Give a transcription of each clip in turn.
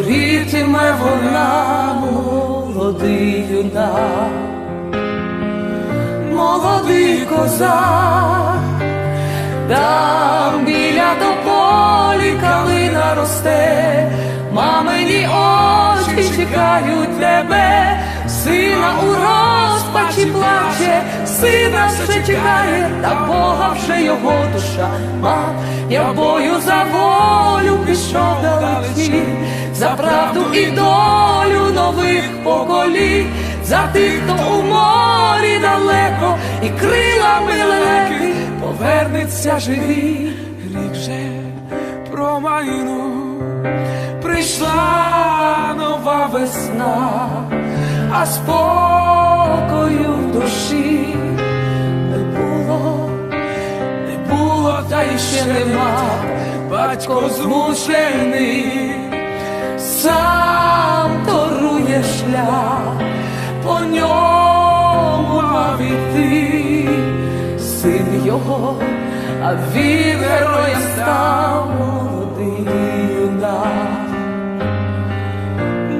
горітиме вона, молодий юнак, молодий козак, там біля тополі калина росте, мамині очі чекають тебе, сина у розпачі плаче, сина все чекає, та Бога вже його душа. Мам, я бою за волю пішов далеці, за правду і долю нових поколінь, за тих, хто у морі далеко, і крилами лелеки повернеться живий. Рік же промайну прийшла нова весна, а спокою ще нема, батько змушений, сам торує шлях, по ньому мав іти син його, а він героєм став молодий юнак,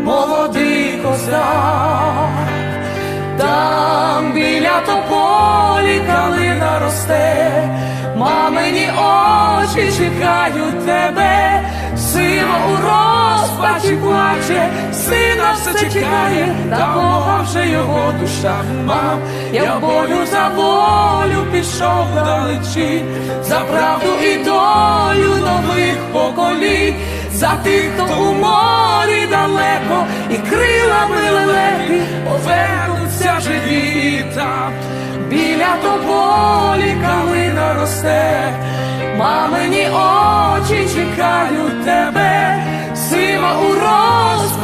молодий козак, там біля тополі очі чекають тебе, сила у розпачі плаче, сина все чекає, та Бога вже його душа. Мам, я в бою за волю пішов далечі, за правду і долю нових поколінь, за тих, хто у морі далеко, і крилами лелеки повернуться живі там. Біля тополі калина росте,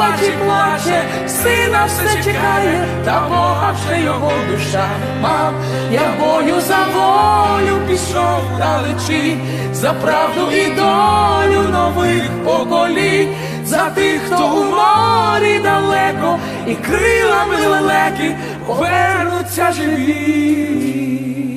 розпачі плаче, сина все чекає, та Бога вже його душа. Мам, я бою за волю пішов далечі, за правду і долю нових поколінь, за тих, хто у морі далеко, і крилами лелеки повернуться живі.